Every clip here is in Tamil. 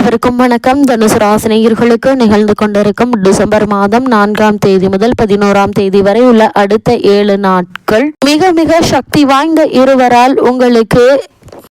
அனைவருக்கும் வணக்கம். தனுசு ராசினியர்களுக்கு நிகழ்ந்து கொண்டிருக்கும் டிசம்பர் மாதம் நான்காம் தேதி முதல் பதினோராம் தேதி வரை உள்ள அடுத்த ஏழு நாட்கள். மிக மிக சக்தி வாய்ந்த இருவரால் உங்களுக்கு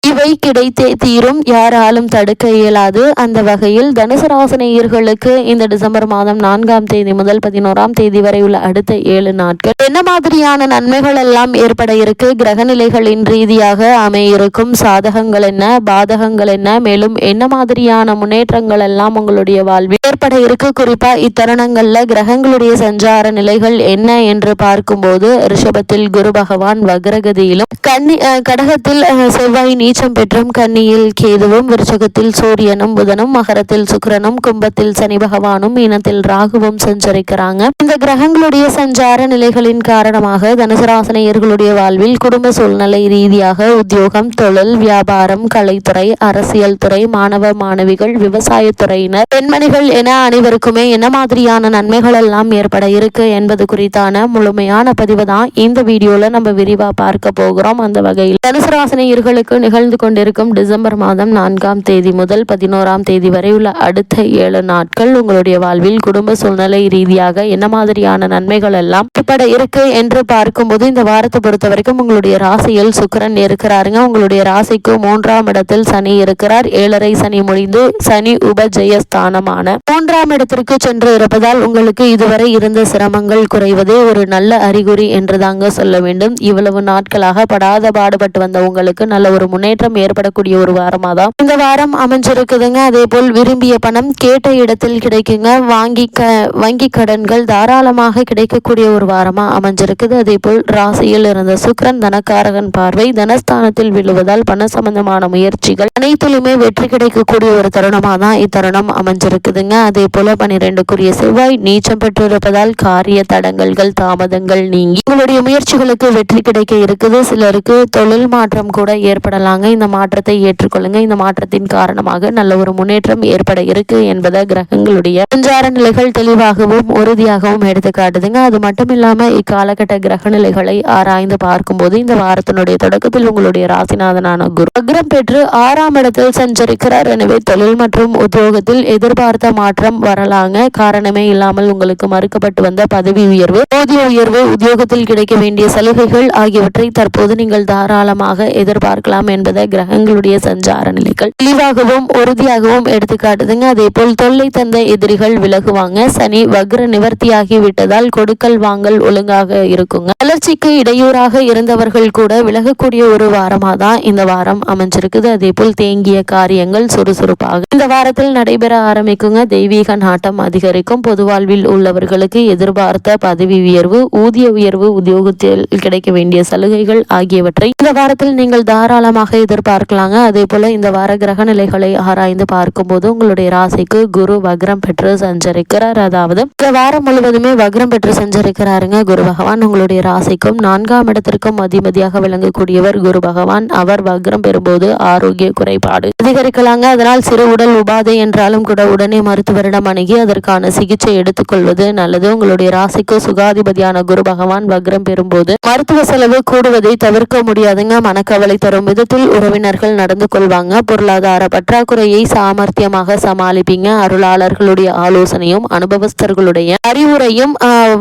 இவை கிடைத்தே தீரும் யாராலும் தடுக்க இயலாது. அந்த வகையில் தனுசு ராசினியர்களுக்கு இந்த டிசம்பர் மாதம் நான்காம் தேதி முதல் பதினோராம் தேதி வரை உள்ள அடுத்த ஏழு நாட்கள். என்ன மாதிரியான நன்மைகள் எல்லாம் ஏற்பட இருக்கு? கிரகநிலைகளின் ரீதியாக அமையிருக்கும் சாதகங்கள் என்ன? பாதகங்கள் என்ன? மேலும் என்ன மாதிரியான முன்னேற்றங்கள் எல்லாம் உங்களுடைய வாழ்வில் ஏற்பட இருக்கு? குறிப்பா இத்தருணங்கள்ல கிரகங்களுடைய சஞ்சார நிலைகள் என்ன என்று பார்க்கும்போது ரிஷபத்தில் குரு பகவான் வக்ரகதியிலும் கன்னி கடகத்தில் செவ்வாய் நீச்சம் பெற்றும் கன்னியில் கேதுவும் விருச்சகத்தில் சூரியனும் புதனும் மகரத்தில் சுக்கரனும் கும்பத்தில் சனி பகவானும் இனத்தில் ராகுவும் சஞ்சரிக்கிறாங்க. இந்த கிரகங்களுடைய சஞ்சார நிலைகளின் காரணமாக தனுசராசனையர்களுடைய வாழ்வில் குடும்ப சூழ்நிலை ரீதியாக உத்தியோகம் தொழில் வியாபாரம் கலைத்துறை அரசியல் துறை மாணவ மாணவிகள் விவசாயத்துறையினர் பெண்மணிகள் என அனைவருக்குமே என்ன மாதிரியான நன்மைகள் எல்லாம் ஏற்பட இருக்கு என்பது குறித்தான முழுமையான பதிவு தான் இந்த வீடியோல நம்ம விரிவா பார்க்க போகிறோம். அந்த வகையில் தனுசராசனையர்களுக்கு நிகழ் நிகழ்ந்து கொண்டிருக்கும் டிசம்பர் மாதம் நான்காம் தேதி முதல் பதினோராம் தேதி வரை உள்ள அடுத்த ஏழு நாட்கள் உங்களுடைய வாழ்வில் குடும்ப சூழ்நிலை ரீதியாக என்ன மாதிரியான நன்மைகள் எல்லாம் ஏற்பட இருக்கு என்று பார்க்கும்போது இந்த வாரத்தை பொறுத்த வரைக்கும் உங்களுடைய ராசியில் சுக்கரன் இருக்கிறாருங்க. உங்களுடைய ராசிக்கு மூன்றாம் இடத்தில் சனி இருக்கிறார். ஏழரை சனி முடிந்து சனி உபஜெயஸ்தானமான மூன்றாம் இடத்திற்கு சென்று இருப்பதால் உங்களுக்கு இதுவரை இருந்த சிரமங்கள் குறைவதே ஒரு நல்ல அறிகுறி என்று தாங்க சொல்ல வேண்டும். இவ்வளவு நாட்களாக படாத பாடுபட்டு வந்த உங்களுக்கு நல்ல ஒரு முன்னே முன்னேற்றம் ஏற்படக்கூடிய ஒரு வாரமாக தான் இந்த வாரம் அமைஞ்சிருக்குதுங்க. அதே போல் விரும்பிய பணம் கேட்ட இடத்தில் கிடைக்குங்க. வாங்கி க வங்கி கடன்கள் தாராளமாக கிடைக்கக்கூடிய ஒரு வாரமா அமைஞ்சிருக்குது. அதே போல் ராசியில் இருந்த சுக்ரன் தனக்காரகன் பார்வை தனஸ்தானத்தில் விழுவதால் பண சம்பந்தமான முயற்சிகள் அனைத்திலுமே வெற்றி கிடைக்கக்கூடிய ஒரு தருணமாக தான் இத்தருணம் அமைஞ்சிருக்குதுங்க. அதே போல பனிரெண்டுக்குரிய செவ்வாய் நீச்சம் பெற்றிருப்பதால் காரிய தடங்கல்கள் தாமதங்கள் நீங்கி உங்களுடைய முயற்சிகளுக்கு வெற்றி கிடைக்க இருக்குது. சிலருக்கு தொழில் மாற்றம் கூட ஏற்படலாம் சொல்றாங்க இந்த மாற்றத்தை ஏற்றுக்கொள்ளுங்க. இந்த மாற்றத்தின் காரணமாக நல்ல ஒரு முன்னேற்றம் ஏற்பட இருக்கு என்பதை கிரகங்களுடைய சஞ்சார நிலைகள் தெளிவாகவும் உறுதியாகவும் எடுத்து காட்டுதுங்க. அது மட்டும் இல்லாம இக்காலகட்ட கிரக நிலைகளை ஆராய்ந்து பார்க்கும்போது இந்த வாரத்தினுடைய தொடக்கத்தில் உங்களுடைய ராசிநாதனான குரு அக்ரம் பெற்று ஆறாம் இடத்தில் சஞ்சரிக்கிறார். எனவே தொழில் மற்றும் உத்தியோகத்தில் எதிர்பார்த்த மாற்றம் வரலாங்க. காரணமே இல்லாமல் உங்களுக்கு மறுக்கப்பட்டு வந்த பதவி உயர்வு ஊதிய உயர்வு உத்தியோகத்தில் கிடைக்க வேண்டிய சலுகைகள் ஆகியவற்றை தற்போது நீங்கள் தாராளமாக எதிர்பார்க்கலாம் என்பது என்பதை கிரகங்களுடைய சஞ்சார நிலைகள் தெளிவாகவும் உறுதியாகவும் எடுத்துக்காட்டுதுங்க. அதே போல் தொல்லை தந்த எதிரிகள் விலகுவாங்க. சனி வக்ர நிவர்த்தியாகி விட்டதால் கொடுக்கல் வாங்கல் ஒழுங்காக இருக்குங்க. வளர்ச்சிக்கு இடையூறாக இருந்தவர்கள் கூட விலகக்கூடிய ஒரு வாரமா தான் இந்த வாரம் அமைஞ்சிருக்குது. அதே போல் தேங்கிய காரியங்கள் சுறுசுறுப்பாக இந்த வாரத்தில் நடைபெற ஆரம்பிக்குங்க. தெய்வீக நாட்டம் அதிகரிக்கும். பொது வாழ்வில் உள்ளவர்களுக்கு எதிர்பார்த்த பதவி உயர்வு ஊதிய உயர்வு உத்தியோகத்தில் கிடைக்க வேண்டிய சலுகைகள் ஆகியவற்றை இந்த வாரத்தில் நீங்கள் தாராளமாக எதிர்பார்க்கலாங்க. அதே போல இந்த வார கிரக நிலைகளை ஆராய்ந்து பார்க்கும்போது உங்களுடைய ராசிக்கு குரு வக்ரம் பெற்று சஞ்சரிக்கிறார். அதாவது இந்த வாரம் முழுவதுமே வக்ரம் பெற்று சஞ்சரிக்கிறாருங்க குரு பகவான். உங்களுடைய ராசிக்கும் நான்காம் இடத்திற்கும் அதிபதியாக விளங்கக்கூடியவர் குரு பகவான். அவர் வக்ரம் பெறும்போது ஆரோக்கிய குறைபாடு அதிகரிக்கலாங்க. அதனால் சிறு உடல் உபாதை என்றாலும் கூட உடனே மருத்துவரிடம் அணுகி அதற்கான சிகிச்சை எடுத்துக்கொள்வது நல்லது. உங்களுடைய ராசிக்கு சுகாதிபதியான குரு பகவான் வக்ரம் பெறும்போது மருத்துவ செலவு கூடுவதை தவிர்க்க முடியாதுங்க. மனக்கவலை தரும் விதத்தில் உறவினர்கள் நடந்து கொள்வாங்க. பொருளாதார பற்றாக்குறையை சாமர்த்தியமாக சமாளிப்பீங்க. அருளாளர்களுடைய ஆலோசனையும் அனுபவஸ்தர்களுடைய அறிவுரையும்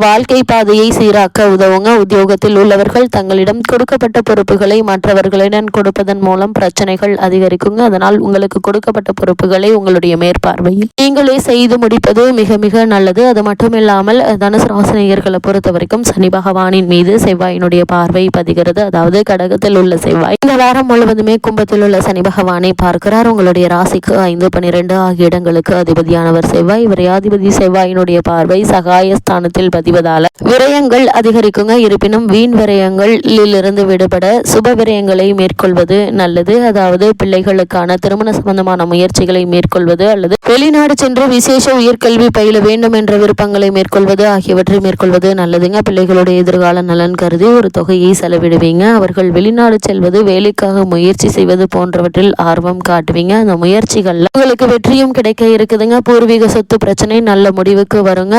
வாழ்க்கை பாதையை சீராக்க உதவுங்க. உத்தியோகத்தில் உள்ளவர்கள் தங்களிடம் கொடுக்கப்பட்ட பொறுப்புகளை மற்றவர்களிடம் கொடுப்பதன் மூலம் பிரச்சனைகள் அதிகரிக்குங்க. அதனால் உங்களுக்கு கொடுக்கப்பட்ட பொறுப்புகளை உங்களுடைய மேற்பார்வையில். நீங்களே செய்து முடிப்பது மிக மிக நல்லது. அது மட்டும் இல்லாமல் தனுசு ராசினியர்களை பொறுத்த வரைக்கும் சனி பகவானின் மீது செவ்வாயினுடைய பார்வை பதிகிறது. அதாவது கடகத்தில் உள்ள செவ்வாய். இந்த வாரம் முழுவதும் எப்போதுமே கும்பத்தில் உள்ள சனி பகவானை பார்க்கிறார். உங்களுடைய ராசிக்கு ஐந்து பன்னிரெண்டு ஆகிய இடங்களுக்கு அதிபதியானவர் செவ்வாய். விரையாதிபதி செவ்வாயினுடைய பார்வை சகாயஸ்தானத்தில் பதிவதால விரயங்கள் அதிகரிக்குங்க. இருப்பினும் வீண் விரயங்களில் இருந்து விடுபட சுப விரயங்களை மேற்கொள்வது நல்லது. அதாவது பிள்ளைகளுக்கான திருமண சம்பந்தமான முயற்சிகளை மேற்கொள்வது அல்லது வெளிநாடு சென்று விசேஷ உயர்கல்வி பயில வேண்டும் என்ற விருப்பங்களை மேற்கொள்வது ஆகியவற்றை மேற்கொள்வது நல்லதுங்க. பிள்ளைகளுடைய எதிர்கால நலன் கருதி ஒரு தொகையை செலவிடுவீங்க. அவர்கள் வெளிநாடு செல்வது வேலைக்காக முயற்சி செய்வது போன்றவற்றில் ஆர்வம் காட்டுவீங்க. அந்த முயற்சிகள்ல உங்களுக்கு வெற்றியும் கிடைக்க இருக்குதுங்க. பூர்வீக சொத்து பிரச்சனை நல்ல முடிவுக்கு வருங்க.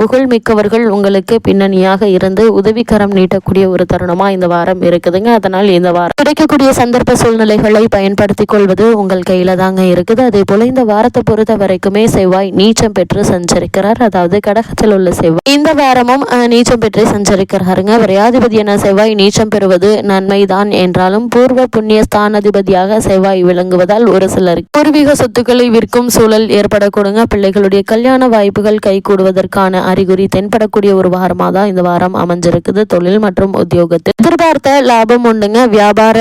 புகழ் மிக்கவர்கள் உங்களுக்கு பின்னணியாக இருந்து உதவிக்கரம் நீட்டக்கூடிய ஒரு தருணமா இந்த வாரம் இருக்குதுங்க. அதனால் இந்த வாரம் கிடைக்கக்கூடிய சந்தர்ப்ப சூழ்நிலைகளை பயன்படுத்திக் கொள்வது உங்கள் கையில தாங்க இருக்குது. அதே போல இந்த வாரத்தை பொறுத்த வரைக்குமே செவ்வாய் நீச்சம் பெற்று சஞ்சரிக்கிறார். அதாவது கடகத்தில் உள்ள செவ்வாய். இந்த வாரமும் நீச்சம் பெற்று சஞ்சரிக்கிறாருங்க. விரையாதிபதியான செவ்வாய் நீச்சம் பெறுவது நன்மைதான் என்றாலும் பூர்வ புண்ணிய ஸ்தானாதிபதியாக செவ்வாய் விளங்குவதால் ஒரு சிலர் பூர்வீக சொத்துக்களை விற்கும் சூழல் ஏற்படக்கூடுங்க பிள்ளைகளுடைய கல்யாண வாய்ப்புகள் கைகூடுவதற்கான அறிகுறி தென்படக்கூடிய ஒரு வாரமாக தான் இந்த வாரம் அமைஞ்சிருக்குது. தொழில் மற்றும் உத்தியோகத்தில் எதிர்பார்த்த லாபம் உண்டுங்க. வியாபார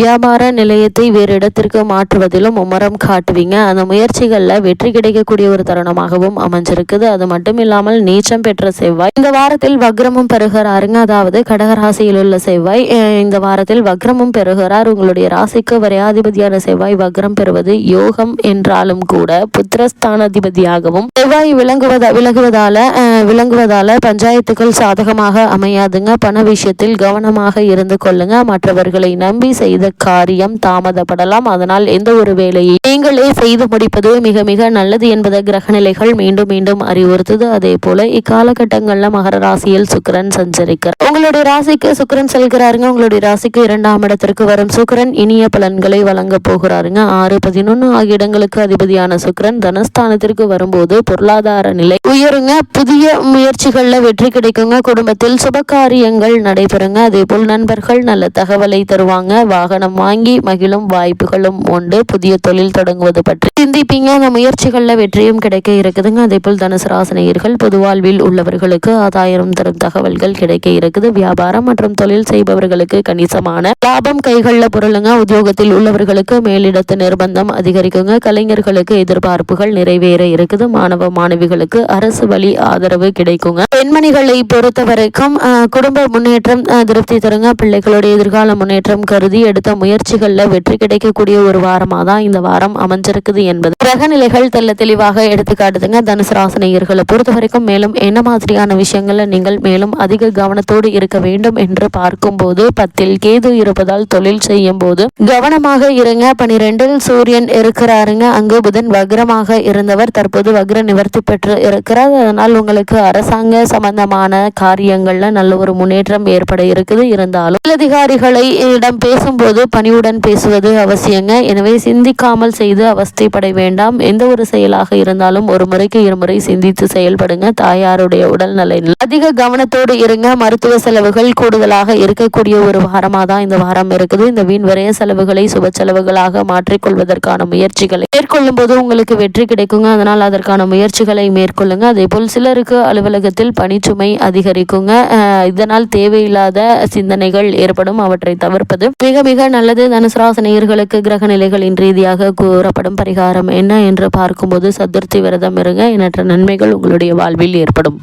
வியாபார நிலையத்தை வேறு இடத்திற்கு மாற்றுவதிலும் மும்முரம் காட்டுவீங்க. அந்த முயற்சிகள்ல வெற்றி கிடைக்கக்கூடிய ஒரு தருணமாகவும் அமைஞ்சிருக்குது. அது மட்டும் இல்லாமல் நீச்சம் பெற்ற செவ்வாய் இந்த வாரத்தில் வக்ரமும் பெறுகிறாருங்க. அதாவது கடகராசியில் உள்ள செவ்வாய் இந்த வாரத்தில் வக்ரமும் பெறுகிறார். உங்களுடைய ராசிக்கு வரையாதிபதியான செவ்வாய் வக்ரம் பெறுவது யோகம் என்றாலும் கூட புத்திரஸ்தானாதிபதியாகவும் செவ்வாய் விளங்குவத விலகுவதால விளங்குவதால பஞ்சாயத்துக்கள் சாதகமாக அமையாதுங்க. பண விஷயத்தில் கவனமாக இருந்து கொள்ளுங்க. மற்றவர்களை நம்பி செய்த காரியம் தாமதப்படலாம். அதனால் எந்த ஒரு வேலையை நீங்களே செய்து முடிப்பது மிக மிக நல்லது என்பதை கிரகநிலைகள் மீண்டும் மீண்டும் அறிவுறுத்துது. அதே போல இக்காலகட்டங்கள்ல மகர ராசியில் சுக்கிரன் சஞ்சரிக்கிறார் உங்களுடைய ராசிக்கு சுக்கிரன் செல்கிறாருங்க. உங்களுடைய ராசிக்கு இரண்டாம் இடத்திற்கு வரும் சுக்கிரன் இனிய பலன்களை வழங்க போகிறாருங்க. ஆறு பதினொன்னு ஆகிய இடங்களுக்கு அதிபதியான சுக்கிரன் தனஸ்தானத்திற்கு வரும்போது பொருளாதார நிலை உயருங்க. புதிய முயற்சிகளில் வெற்றி கிடைக்குங்க. குடும்பத்தில் சுபகாரியங்கள் நடைபெறுங்க. அதே போல் நண்பர்கள் நல்ல தகவலை தருவாங்க. வாகனம் வாங்கி மகிழும் வாய்ப்புகளும் உண்டு. புதிய தொழில் தொடங்குவது பற்றி சிந்திப்பீங்க. அந்த முயற்சிகளில் வெற்றியும் கிடைக்க இருக்குதுங்க. அதே போல் தனுசு ராசினியர்கள் பொது வாழ்வில் உள்ளவர்களுக்கு ஆதாயம் தரும் தகவல்கள் கிடைக்க இருக்குது. வியாபாரம் மற்றும் தொழில் செய்பவர்களுக்கு கணிசமான லாபம். கைகளில் பொருளுங்க உத்தியோகத்தில் உள்ளவர்களுக்கு மேலிடத்து நிர்பந்தம் அதிகரிக்குங்க. கலைஞர்களுக்கு எதிர்பார்ப்புகள் நிறைவேற இருக்குது. மாணவ மாணவிகளுக்கு அரசு வழி ஆதரவு கிடைக்குங்க. பெண்மணிகளை பொறுத்த வரைக்கும் குடும்ப முன்னேற்றம் திருப்தி தருங்க. பிள்ளைகளுடைய எதிர்கால முன்னேற்றம் கருதி எடுத்த முயற்சிகள்ல வெற்றி கிடைக்கக்கூடிய ஒரு வாரமா தான் இந்த வாரம் அமைஞ்சிருக்குது என்பது. கிரகநிலைகள் தெல்ல தெளிவாக எடுத்து காட்டுதுங்க. தனுசு ராசினியர்களை பொறுத்த வரைக்கும் மேலும் என்ன மாதிரியான விஷயங்கள்ல நீங்கள் மேலும் அதிக கவனத்தோடு இருக்க வேண்டும் என்று பார்க்கும்போது பத்தில் கேது இருப்பதால் தொழில் செய்யும் போது போது கவனமாக இருங்க. பனிரெண்டில் சூரியன் இருக்கிறாருங்க. அங்கு புதன் வக்ரமாக இருந்தவர் தற்போது வக்ர நிவர்த்தி பெற்று இருக்கிறார். அதனால் உங்களுக்கு அரசாங்க சம்பந்தமான காரியங்கள்ல நல்ல ஒரு முன்னேற்றம் ஏற்பட இருக்குது. இருந்தாலும் அதிகாரிகளை இடம் பேசும்போது பணியுடன் பேசுவது அவசியங்க. எனவே சிந்திக்காமல் செய்து அவஸ்தைப்பட வேண்டாம். எந்த ஒரு செயலாக இருந்தாலும் ஒரு முறைக்கு இருமுறை சிந்தித்து செயல்படுங்க. தாயாருடைய உடல் நலனில் அதிக கவனத்தோடு இருங்க. மருத்துவ செலவுகள் கூடுதலாக இருக்கக்கூடிய ஒரு வாரமாக தான் இந்த வாரம் இருக்குது. இந்த வீண் விரய செலவுகளை சுப செலவுகளாக மாற்றிக்கொள்வதற்கான முயற்சிகளை மேற்கொள்ளும் போது உங்களுக்கு வெற்றி கிடைக்குங்க. அதனால் அதற்கான முயற்சிகளை மேற்கொள்ளுங்க. அதே போல் சிலருக்கு அலுவலகத்தில் பணிச்சுமை அதிகரிக்குங்க. அஹ், இதனால் தேவையில்லாத சிந்தனைகள் ஏற்படும். அவற்றை தவிர்ப்பது மிக மிக நல்லது. தனுசராசனையர்களுக்கு கிரக நிலைகளின் ரீதியாக கூறப்படும் பரிகாரம் என்ன என்று பார்க்கும்போது சதுர்த்தி விரதம் இருங்க. எண்ணற்ற நன்மைகள் உங்களுடைய வாழ்வில் ஏற்படும்.